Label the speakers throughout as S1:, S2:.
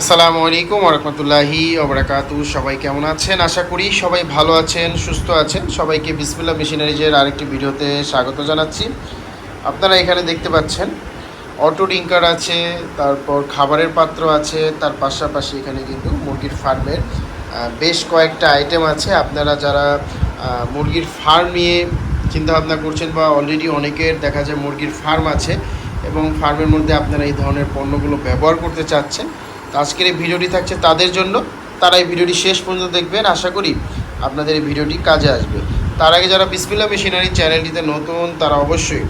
S1: আসসালামু আলাইকুম রহমতুল্লাহি ওবরাকাতু সবাই কেমন আছেন? আশা করি সবাই ভালো আছেন, সুস্থ আছেন। সবাইকে বিসমিল্লা মেশিনারিজের আরেকটি ভিডিওতে স্বাগত জানাচ্ছি। আপনারা এখানে দেখতে পাচ্ছেন, অটো ডিঙ্কার আছে, তারপর খাবারের পাত্র আছে, তার পাশাপাশি এখানে কিন্তু মুরগির ফার্মের বেশ কয়েকটা আইটেম আছে। আপনারা যারা মুরগির ফার্ম নিয়ে চিন্তাভাবনা করছেন বা অলরেডি অনেকের দেখা যায় মুরগির ফার্ম আছে এবং ফার্মের মধ্যে আপনারা এই ধরনের পণ্যগুলো ব্যবহার করতে চাচ্ছেন তো আজকের এই ভিডিওটি থাকছে তাদের জন্য। তারা এই ভিডিওটি শেষ পর্যন্ত দেখবেন। আশা করি আপনাদের এই ভিডিওটি কাজে আসবে। তার আগে যারা বিসমিল্লা মেশিনারি চ্যানেলটিতে নতুন তারা অবশ্যই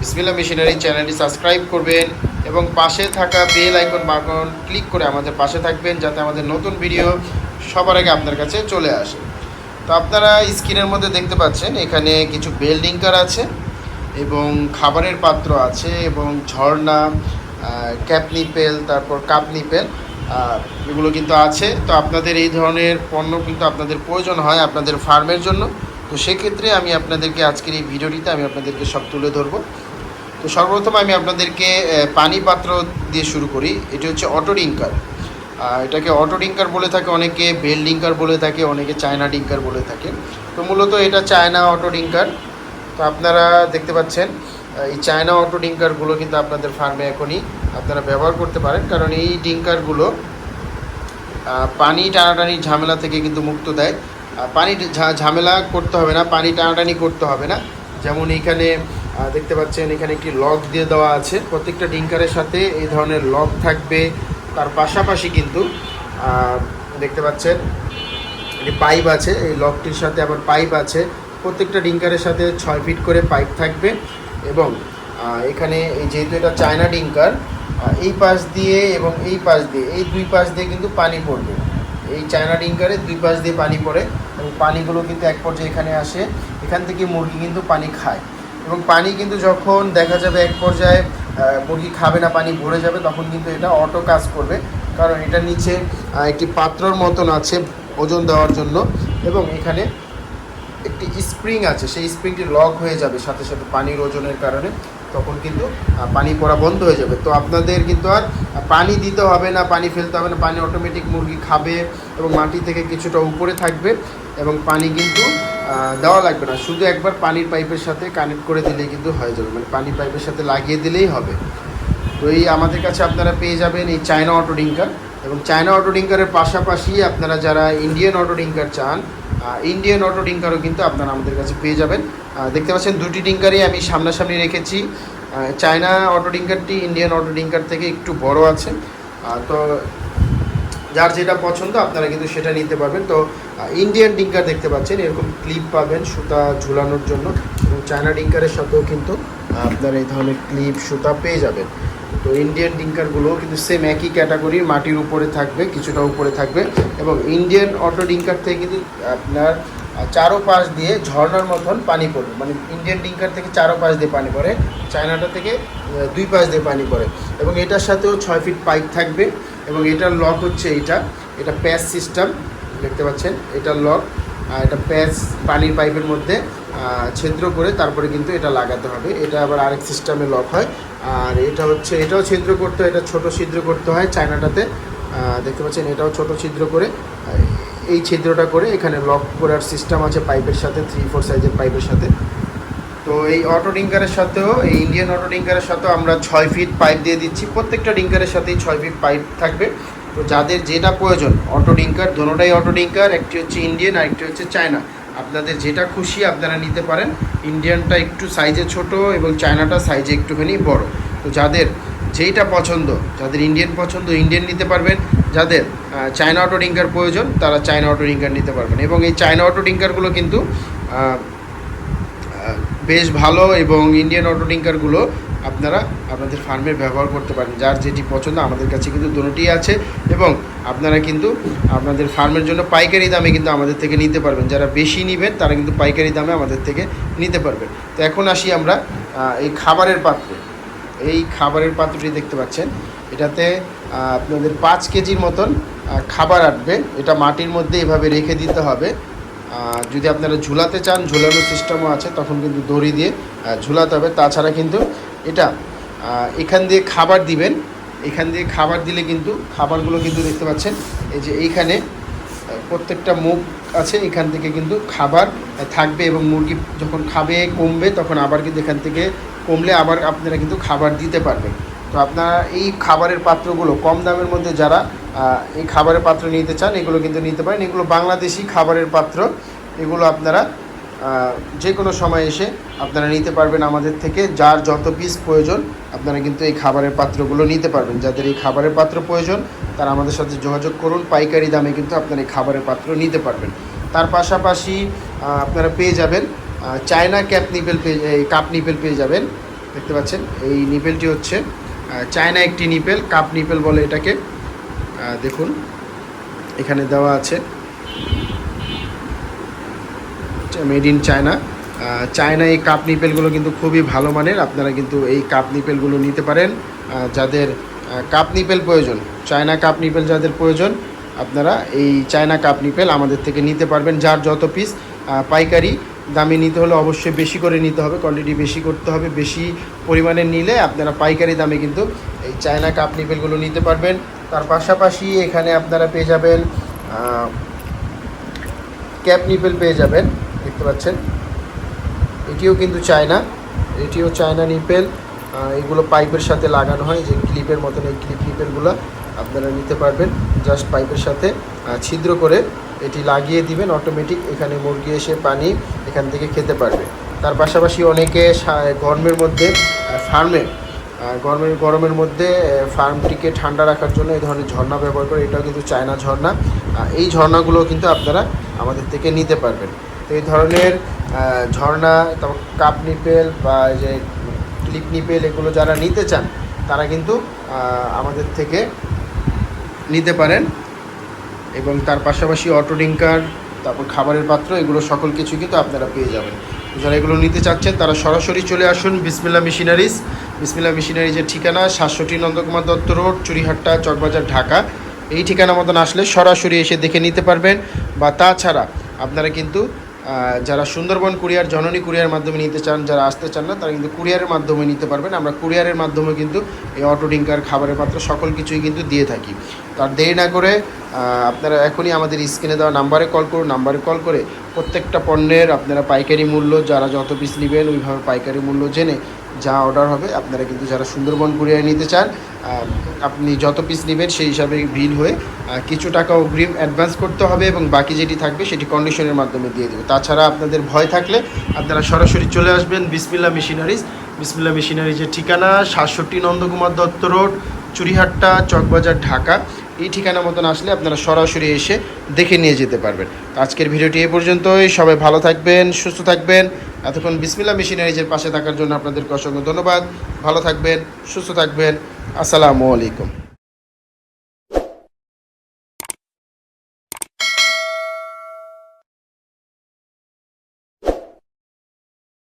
S1: বিসমিল্লা মেশিনারি চ্যানেলটি সাবস্ক্রাইব করবেন এবং পাশে থাকা বেল আইকন বাটন ক্লিক করে আমাদের পাশে থাকবেন যাতে আমাদের নতুন ভিডিও সবার আগে আপনার কাছে চলে আসে। তো আপনারা স্ক্রিনের মধ্যে দেখতে পাচ্ছেন এখানে কিছু বেল ডিঙ্কার আছে এবং খাবারের পাত্র আছে এবং ঝর্ণা ক্যাপ নিপেল তারপর কাপ নিপেল আহ, এগুলো কিন্তু আছে। তো আপনাদের এই ধরনের পণ্য কিন্তু আপনাদের প্রয়োজন হয় আপনাদের ফার্মের জন্য। তো সেক্ষেত্রে আমি আপনাদেরকে আজকের এই ভিডিওটিতে আমি আপনাদেরকে সব তুলে ধরবো। তো সর্বপ্রথম আমি আপনাদেরকে পানি পাত্র দিয়ে শুরু করি। এটি হচ্ছে অটো ডিঙ্কার এটাকে অটো ডিঙ্কার বলে থাকে অনেকে, বেল ডিঙ্কার বলে থাকে, অনেকে চায়না ডিঙ্কার বলে থাকে। তো মূলত এটা চায়না অটো ডিঙ্কার তো আপনারা দেখতে পাচ্ছেন এই চায়না অটো ডিঙ্কারগুলো কিন্তু আপনাদের ফার্মে এখনই আপনারা ব্যবহার করতে পারেন কারণ এই ডিঙ্কারগুলো পানি টানাটানির ঝামেলা থেকে কিন্তু মুক্ত দেয়। পানি ঝামেলা করতে হবে না পানি টানাটানি করতে হবে না। যেমন এইখানে আহ, দেখতে পাচ্ছেন এখানে একটি লক দিয়ে দেওয়া আছে। প্রত্যেকটা ডিঙ্কারের সাথে এই ধরনের লক থাকবে। তার পাশাপাশি কিন্তু দেখতে পাচ্ছেন একটি পাইপ আছে। এই লকটির সাথে আবার পাইপ আছে। প্রত্যেকটা ডিঙ্কারের সাথে ছয় ফিট করে পাইপ থাকবে। এবং এখানে যেহেতু এটা চায়না ডিঙ্কার এই পাশ দিয়ে এবং এই পাশ দিয়ে, এই দুই পাশ দিয়ে কিন্তু পানি পড়বে। এই চায়না ডিঙ্কারে দুই পাশ দিয়ে পানি পড়ে এবং পানিগুলো কিন্তু এক পর্যায়ে এখানে আসে। এখান থেকে মুরগি কিন্তু পানি খায়। এবং পানি কিন্তু যখন দেখা যাবে এক পর্যায়ে মুরগি খাবে না, পানি ভরে যাবে, তখন কিন্তু এটা অটো কাজ করবে। কারণ এটা নিচে একটি পাত্রর মতন আছে ওজন দেওয়ার জন্য। এবং এখানে একটি স্প্রিং আছে, সেই স্প্রিংটি লক হয়ে যাবে সাথে সাথে পানির ওজনের কারণে। তখন কিন্তু পানি পড়া বন্ধ হয়ে যাবে। তো আপনাদের কিন্তু আর পানি দিতে হবে না, পানি ফেলতে হবে না, পানি অটোমেটিক মুরগি খাবে এবং মাটি থেকে কিছুটা উপরে থাকবে এবং পানি কিন্তু দেওয়া লাগবে না। শুধু একবার পানির পাইপের সাথে কানেক্ট করে দিলেই কিন্তু হয়ে যাবে। মানে পানির পাইপের সাথে লাগিয়ে দিলেই হবে। তো এই আমাদের কাছে আপনারা পেয়ে যাবেন এই চায়না অটো ডিঙ্কার এবং চায়না অটো ডিঙ্কারের পাশাপাশি আপনারা যারা ইন্ডিয়ান অটো ডিঙ্কার চান ইন্ডিয়ান অটো ডিঙ্কারও কিন্তু আপনারা আমাদের কাছে পেয়ে যাবেন। দেখতে পাচ্ছেন দুটি ডিঙ্কারই আমি সামনাসামনি রেখেছি। চায়না অটো ডিঙ্কারটি ইন্ডিয়ান অটো ডিঙ্কার থেকে একটু বড় আছে। তো যার যেটা পছন্দ আপনারা কিন্তু সেটা নিতে পারবেন। তো ইন্ডিয়ান ডিঙ্কার দেখতে পাচ্ছেন, এরকম ক্লিপ পাবেন সুতা ঝুলানোর জন্য। এবং চায়না ডিঙ্কারের সাথেও কিন্তু আপনারা এই ধরনের ক্লিপ সুতা পেয়ে যাবেন। তো ইন্ডিয়ান ডিঙ্কারগুলো কিন্তু সেম একই ক্যাটাগরির মাটির উপরে থাকবে, কিছুটা উপরে থাকবে এবং ইন্ডিয়ান অটো ডিঙ্কার থেকে কিন্তু আপনার চারো পাশ দিয়ে ঝর্নার মতন পানি পড়বে। মানে ইন্ডিয়ান ডিঙ্কার থেকে চারো পাশ দিয়ে পানি পড়ে, চায়নাটা থেকে দুই পাশ দিয়ে পানি পড়ে এবং এটার সাথেও ছয় ফিট পাইপ থাকবে এবং এটার লক হচ্ছে এইটা এটা প্যাচ সিস্টেম দেখতে পাচ্ছেন? এটার লক আর এটা প্যাচ পানির পাইপের মধ্যে ছিদ্র করে তারপরে কিন্তু এটা লাগাতে হবে। এটা আবার আরেক সিস্টেমে লক হয়। আর এটা হচ্ছে, এটাও ছিদ্র করতে হয়, এটা ছোটো ছিদ্র করতে হয় চায়নাটাতে। দেখতে পাচ্ছেন, এটাও ছোট ছিদ্র করে এই ছিদ্রটা করে এখানে লক করার সিস্টেম আছে পাইপের সাথে থ্রি ফোর সাইজের পাইপের সাথে। তো এই অটো ডিঙ্কারের সাথেও, এই ইন্ডিয়ান অটো ডিঙ্কারের সাথেও আমরা ছয় ফিট পাইপ দিয়ে দিচ্ছি। প্রত্যেকটা ডিঙ্কারের সাথেই ছয় ফিট পাইপ থাকবে। তো যাদের যেটা প্রয়োজন অটো ডিঙ্কার দোনোটাই অটো ডিঙ্কার একটি হচ্ছে ইন্ডিয়ান আর একটি হচ্ছে চায়না আপনাদের যেটা খুশি আপনারা নিতে পারেন। ইন্ডিয়ানটা একটু সাইজে ছোট এবং চায়নাটা সাইজে একটুখানি বড়। তো যাদের যেইটা পছন্দ, যাদের ইন্ডিয়ান পছন্দ ইন্ডিয়ান নিতে পারবেন। যাদের চায়না অটো ডিঙ্কার প্রয়োজন, তারা চায়না অটো ডিঙ্কার নিতে পারবেন। এবং এই চায়না অটো ডিঙ্কারগুলো কিন্তু বেশ ভালো এবং ইন্ডিয়ান অটো টিঙ্কারগুলো আপনারা আপনাদের ফার্মে ব্যবহার করতে পারেন। যার যেটি পছন্দ, আমাদের কাছে কিন্তু দুটোই আছে এবং আপনারা কিন্তু আপনাদের ফার্মের জন্য পাইকারি দামে কিন্তু আমাদের থেকে নিতে পারবেন। যারা বেশি নেবেন, তারা কিন্তু পাইকারি দামে আমাদের থেকে নিতে পারবেন। তো এখন আসি আমরা এই খাবারের পাত্রে। এই খাবারের পাত্রটি দেখতে পাচ্ছেন। এটাতে আপনাদের পাঁচ কেজির মতন খাবার আসবে। এটা মাটির মধ্যে এভাবে রেখে দিতে হবে। যদি আপনারা ঝুলাতে চান, ঝুলানোর সিস্টেমও আছে, তখন কিন্তু দড়ি দিয়ে ঝুলাতে হবে। তাছাড়া কিন্তু এটা এখান দিয়ে খাবার দিবেন। এখান দিয়ে খাবার দিলে কিন্তু, খাবারগুলো কিন্তু দেখতে পাচ্ছেন, এই যে এইখানে প্রত্যেকটা মুখ আছে, এখান থেকে কিন্তু খাবার থাকবে এবং মুরগি যখন খাবে, কমবে, তখন আবার কিন্তু এখান থেকে কমলে আবার আপনারা কিন্তু খাবার দিতে পারবেন। তো আপনারা এই খাবারের পাত্রগুলো, কম দামের মধ্যে যারা এই খাবারের পাত্র নিতে চান, এগুলো কিন্তু নিতে পারেন। এগুলো বাংলাদেশি খাবারের পাত্র, এগুলো আপনারা যে কোনো সময় এসে আপনারা নিতে পারবেন আমাদের থেকে, যার যত পিস প্রয়োজন, আপনারা কিন্তু এই খাবারের পাত্রগুলো নিতে পারবেন। যাদের এই খাবারের পাত্র প্রয়োজন, তারা আমাদের সাথে যোগাযোগ করুন, পাইকারি দামে কিন্তু আপনারা এই খাবারের পাত্র নিতে পারবেন। তার পাশাপাশি আপনারা পেয়ে যাবেন চায়না ক্যাপ নিপেল পেয়ে কাপ নিপেল পেয়ে যাবেন, দেখতে পাচ্ছেন? এই নিপেলটি হচ্ছে চায়না একটি নিপেল, কাপ নিপেল বলে এটাকে দেখুন, এখানে দেওয়া আছে। Made in China. চায়না এই কাপ নিপেলগুলো কিন্তু খুবই ভালো মানের। আপনারা কিন্তু এই কাপ নিপেলগুলো নিতে পারেন। যাদের কাপ নিপেল প্রয়োজন, চায়না কাপ নিপেল যাদের প্রয়োজন, আপনারা এই চায়না কাপ নিপেল আমাদের থেকে নিতে পারবেন। যার যত পিস পাইকারি দামে নিতে হলে অবশ্যই বেশি করে নিতে হবে। কোয়ান্টিটি বেশি করতে হবে। বেশি পরিমাণে নিলে আপনারা পাইকারি দামে কিন্তু এই চায়না কাপ নিপেলগুলো নিতে পারবেন। তার পাশাপাশি এখানে আপনারা পেয়ে যাবেন ক্যাপ নিপেল পেয়ে যাবেন। দেখতে পাচ্ছেন। এটিও কিন্তু চায়না। এটিও চায়না নিপেল। এগুলো পাইপের সাথে লাগানো হয়। যে ক্লিপের মতন এই ক্লিপ নিপেলগুলো আপনারা নিতে পারবেন। জাস্ট পাইপের সাথে ছিদ্র করে এটি লাগিয়ে দিবেন। অটোমেটিক এখানে মুরগি এসে পানি এখান থেকে খেতে পারবে। তার পাশাপাশি অনেকে গরমের মধ্যে ফার্মে গরমের গরমের মধ্যে ফার্মটিকে ঠান্ডা রাখার জন্য এই ধরনের ঝর্ণা ব্যবহার করে। এটাও কিন্তু চায়না ঝর্ণা। এই ঝর্ণাগুলো কিন্তু আপনারা আমাদের থেকে নিতে পারবেন। তো এই ধরনের ঝর্ণা, তারপর কাপ নিপেল বা যে ক্লিপ নিপেল এগুলো যারা নিতে চান, তারা কিন্তু আমাদের থেকে নিতে পারেন। এবং তার পাশাপাশি অটো ডিঙ্কার তারপর খাবারের পাত্র, এগুলো সকল কিছু কিন্তু আপনারা পেয়ে যাবেন। যারা এগুলো নিতে চাচ্ছেন, তারা সরাসরি চলে আসুন বিসমিল্লা মেশিনারিজ। বিসমিল্লা মেশিনারিজের ঠিকানা সাতষট্টি নন্দকুমার দত্ত রোড, চুরিহাট্টা চকবাজার ঢাকা। এই ঠিকানা মতন আসলে সরাসরি এসে দেখে নিতে পারবেন। বা তাছাড়া আপনারা কিন্তু যারা সুন্দরবন কুরিয়ার, জননী কুরিয়ার মাধ্যমে নিতে চান, যারা আসতে চান না, তারা কিন্তু কুরিয়ারের মাধ্যমে নিতে পারবেন। আমরা কুরিয়ারের মাধ্যমে কিন্তু এই অটো ডিঙ্কার খাবারের পাত্র সকল কিছুই কিন্তু দিয়ে থাকি। তার দেরি না করে আপনারা এখনই আমাদের স্ক্রিনে দেওয়া নাম্বারে কল করুন। নাম্বারে কল করে প্রত্যেকটা পণ্যের আপনারা পাইকারি মূল্য, যারা যত পিস নেবেন, ওইভাবে পাইকারি মূল্য জেনে যা অর্ডার হবে, আপনারা কিন্তু যারা সুন্দরবন কুরিয়ার নিতে চান আপনি যত পিস নেবেন সেই হিসাবে বিল হয়ে কিছু টাকা অগ্রিম অ্যাডভান্স করতে হবে এবং বাকি যেটি থাকবে সেটি কন্ডিশনের মাধ্যমে দিয়ে দেবে। তাছাড়া আপনাদের ভয় থাকলে আপনারা সরাসরি চলে আসবেন বিসমিল্লা মেশিনারিজ। বিসমিল্লা মেশিনারিজের ঠিকানা সাতষট্টি নন্দকুমার দত্ত রোড, চুরিহাট্টা, চকবাজার, ঢাকা। এই ঠিকানা মতন আসলে আপনারা সরাসরি এসে দেখে নিয়ে যেতে পারবেন। আজকের ভিডিওটি এ পর্যন্তই। সবাই ভালো থাকবেন, সুস্থ থাকবেন। এতক্ষণ বিসমিল্লা মেশিনারিজের পাশে থাকার জন্য আপনাদেরকে অসংখ্য ধন্যবাদ। ভালো থাকবেন, সুস্থ থাকবেন। আসসালামু আলাইকুম।